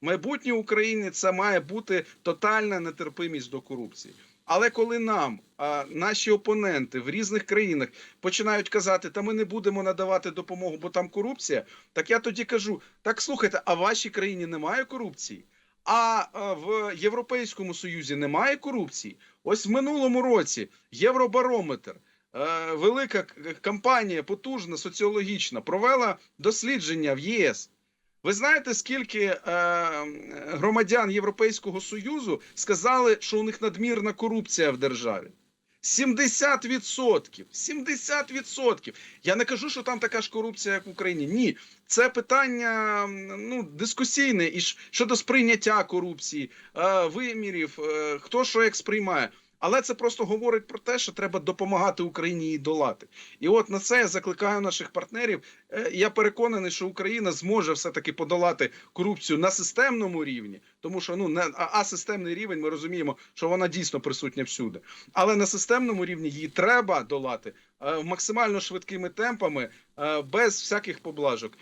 майбутнє України це має бути тотальна нетерпимість до корупції. Але коли нам а, наші опоненти в різних країнах починають казати, та ми не будемо надавати допомогу, бо там корупція, так я тоді кажу: так слухайте, а в вашій країні немає корупції? А, в Європейському Союзі немає корупції. Ось в минулому році Євробарометр, е, велика к- компанія, потужна, соціологічна, провела дослідження в єС. Ви знаєте, скільки е, громадян Європейського Союзу сказали, що у них надмірна корупція в державі? 70%. 70%. Я не кажу, що там така ж корупція, як в Україні. Ні, це питання ну, дискусійне і щодо сприйняття корупції, е, вимірів, е, хто що як сприймає. Але це просто говорить про те, що треба допомагати Україні її долати. І от на це я закликаю наших партнерів. Е, Я переконаний, що Україна зможе все-таки подолати корупцію на системному рівні, тому що ну не а, а системний рівень ми розуміємо, що вона дійсно присутня всюди. Але на системному рівні її треба долати е, максимально швидкими темпами, е, без всяких поблажок.